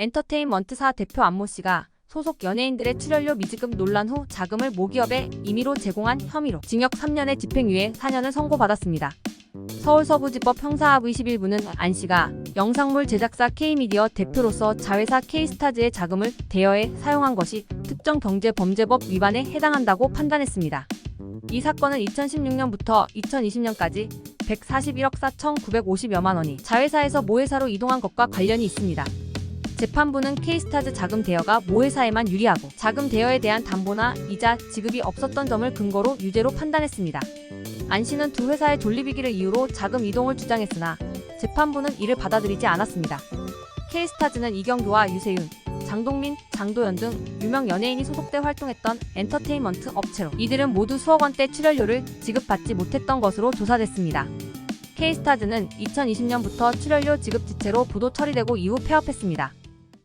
엔터테인먼트사 대표 안모 씨가 소속 연예인들의 출연료 미지급 논란 후 자금을 모기업에 임의로 제공한 혐의로 징역 3년에 집행유예 4년을 선고받았습니다. 서울서부지법 형사합 21부는 안 씨가 영상물 제작사 K미디어 대표로서 자회사 K스타즈의 자금을 대여해 사용한 것이 특정 경제범죄법 위반에 해당한다고 판단했습니다. 이 사건은 2016년부터 2020년까지 141억 4,950여만 원이 자회사에서 모회사로 이동한 것과 관련이 있습니다. 재판부는 K스타즈 자금 대여가 모회사에만 유리하고 자금 대여에 대한 담보나 이자 지급이 없었던 점을 근거로 유죄로 판단했습니다. 안 씨는 두 회사의 존립이기를 이유로 자금 이동을 주장했으나 재판부는 이를 받아들이지 않았습니다. K스타즈는 이경규와 유세윤, 장동민, 장도연 등 유명 연예인이 소속돼 활동했던 엔터테인먼트 업체로 이들은 모두 수억 원대 출연료를 지급받지 못했던 것으로 조사됐습니다. K스타즈는 2020년부터 출연료 지급 지체로 부도 처리되고 이후 폐업했습니다.